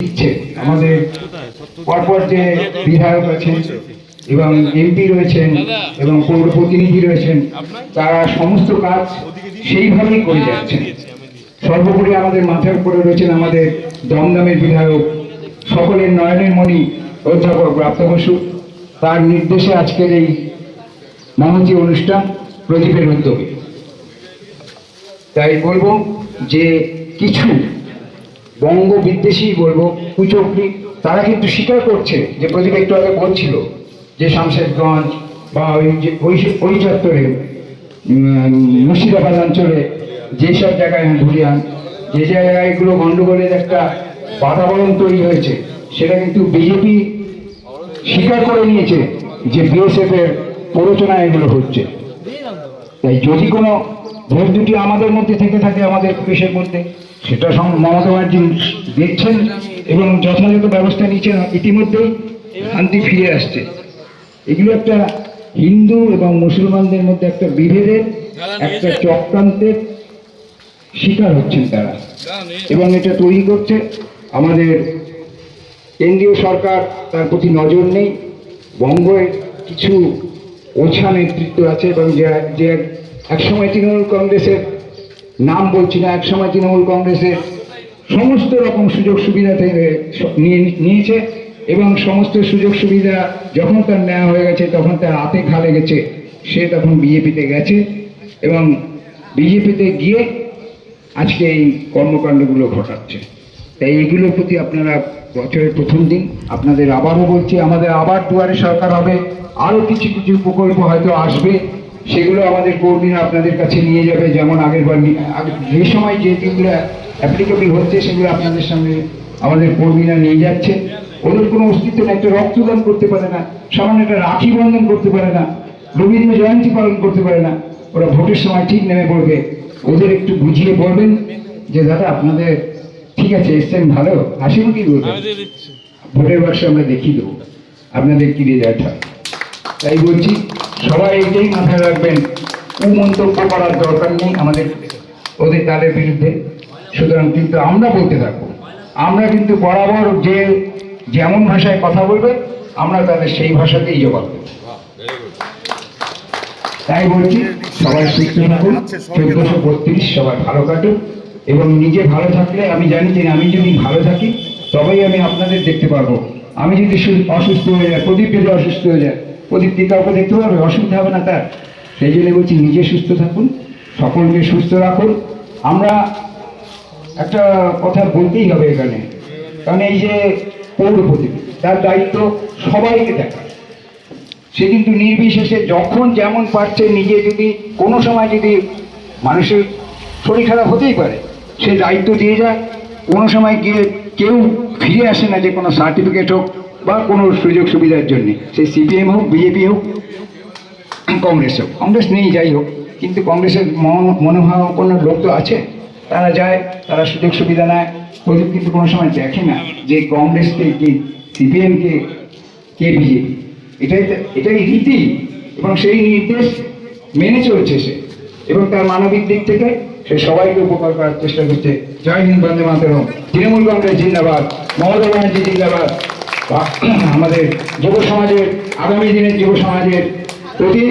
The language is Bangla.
দিচ্ছে আমাদের পরপর যে বিধায়ক আছেন এবং এমপি রয়েছেন এবং পৌর প্রতিনিধি রয়েছেন, তারা সমস্ত কাজ সেইভাবেই করে যাচ্ছেন। সর্বোপরি আমাদের মাথার উপরে রয়েছেন আমাদের দমদমের বিধায়ক, সকলের নয়নের মণি অধ্যাপক প্রাপ্ত বসু। তার নির্দেশে আজকের এই মহতি অনুষ্ঠান প্রদীপের উদ্যোগে। তাই বলব যে কিছু বঙ্গ বিদ্বেষী বলব, কুচক্রি, তারা কিন্তু স্বীকার করছে যে প্রদীপ একটু আগে বলছিল যে শামশেদগঞ্জ বা ওই যে ওই চত্বরে মুর্শিদাবাদ অঞ্চলে যেসব জায়গায় ধুলিয়ান, যে জায়গায়গুলো গন্ডগোলের একটা বাতাবরণ তৈরি হয়েছে, সেটা কিন্তু বিজেপি স্বীকার করে নিয়েছে যে বিএসএফ এর প্ররোচনা এগুলো হচ্ছে। তাই যদি কোনো ভুল দুটি আমাদের মধ্যে থেকে থাকে, আমাদের পুলিশের মধ্যে সেটা মমতা ব্যানার্জি দেখছেন এবং যথাযথ ব্যবস্থা নিচ্ছেন ইতিমধ্যেই শান্তি ফিরে আসছে। এগুলো একটা হিন্দু এবং মুসলমানদের মধ্যে একটা বিভেদের, একটা চক্রান্তের শিকার হচ্ছেন তারা। এবং এটা তৈরি করছে আমাদের কেন্দ্রীয় সরকার, তার প্রতি নজর নেই। বঙ্গের কিছু ওছা নেতৃত্ব আছে এবং যে একসময় তৃণমূল কংগ্রেসের নাম বলছি না, একসময় তৃণমূল কংগ্রেসের সমস্ত রকম সুযোগ সুবিধা থেকে নিয়েছে এবং সমস্ত সুযোগ সুবিধা যখন তার নেওয়া হয়ে গেছে, তখন তার হাতে ঘা লেগেছে, সে তখন বিজেপিতে গেছে এবং বিজেপিতে গিয়ে আজকে এই কর্মকাণ্ডগুলো ঘটাচ্ছে। তাই এগুলোর প্রতি আপনারা বছরের প্রথম দিন আপনাদের আবারও বলছি, আমাদের আবার দুয়ারে সরকার হবে, আরও কিছু কিছু প্রকল্প হয়তো আসবে। সেগুলো আমাদের কর্মীরা আপনাদের কাছে নিয়ে যাবে যেমন আগের বার যে সময় যে যেগুলো অ্যাপ্লিকেবল হচ্ছে সেগুলো আপনাদের সামনে আমাদের কর্মীরা নিয়ে যাচ্ছে। ওদের কোনো অস্তিত্ব নেই একটা রক্তদান করতে পারে না সামান্য একটা রাখি বন্ধন করতে পারে না রবীন্দ্র জয়ন্তী পালন করতে পারে না ওরা ভোটের সময় ঠিক নেমে পড়বে। ওদের একটু বুঝিয়ে বলবেন যে দাদা আপনাদের ঠিক আছে এসছেন ভালো হাসি মুখি বলবেন? ভোটের বাক্সে আমরা দেখিয়ে দেবো। আপনাদের কি রেজাল্ট হয়? তাই বলছি সবাই এটাই মাথায় রাখবেন কুমন্তব্য করার দরকার নেই আমাদের তাদের বিরুদ্ধে। সুতরাং কিন্তু আমরা বলতে থাকব। আমরা কিন্তু বরাবর যে, যেমন ভাষায় কথা বলবে, আমরা তাদের সেই ভাষাতেই জবাব দেবো। তাই বলছি, সবাই সুস্থ থাকুন। চোদ্দশো বত্রিশ সবাই ভালো কাটুক এবং নিজে ভালো থাকলে, আমি জানি যে আমি যদি ভালো থাকি, তবেই আমি আপনাদের দেখতে পারব। আমি যদি অসুস্থ হয়ে যাই, প্রদীপ যদি অসুস্থ হয়ে যায় প্রদীপ কি কাউকে দেখতে পারবে, অসুবিধা হবে না তার। সেই জন্য বলছি, নিজে সুস্থ থাকুন, সকলকে সুস্থ রাখুন। আমরা একটা কথা বলতেই হবে এখানে, কারণ এই যে পৌর প্রদীপ, তার দায়িত্ব সবাইকে দেখা। সে কিন্তু নির্বিশেষে যখন যেমন পারছে নিজে যদি, কোনো সময় যদি মানুষের শরীর খারাপ হতেই পারে, সে দায়িত্ব দিয়ে যায়। কোনো সময় গিয়ে কেউ ফিরে আসে না যে কোনো সার্টিফিকেট হোক বা কোনো সুযোগ সুবিধার জন্য, সে সিপিএম হোক বিজেপি হোক, কংগ্রেস হোক, কংগ্রেস নেই, যাই হোক, কিন্তু কংগ্রেসের মন- মনোভাব কোনো লোক তো আছে। তারা যায়, তারা সুযোগ সুবিধা নেয় প্রদীপ কিন্তু কোনো সময় দেখে না যে কংগ্রেসকে কি সিপিএমকে কে বিজেপি এটাই এটাই রীতি, এবং সেই নির্দেশ মেনে চলছে সে। এবং তার মানবিক দিক থেকে সে সবাইকে উপকার করার চেষ্টা করছে। জয় হিন্দ, বন্দে মাতরম। তৃণমূল কংগ্রেস জিন্দাবাদ, মমতা ব্যানার্জি জিন্দাবাদ। আমাদের যুব সমাজের আগামী দিনের যুব সমাজের প্রতি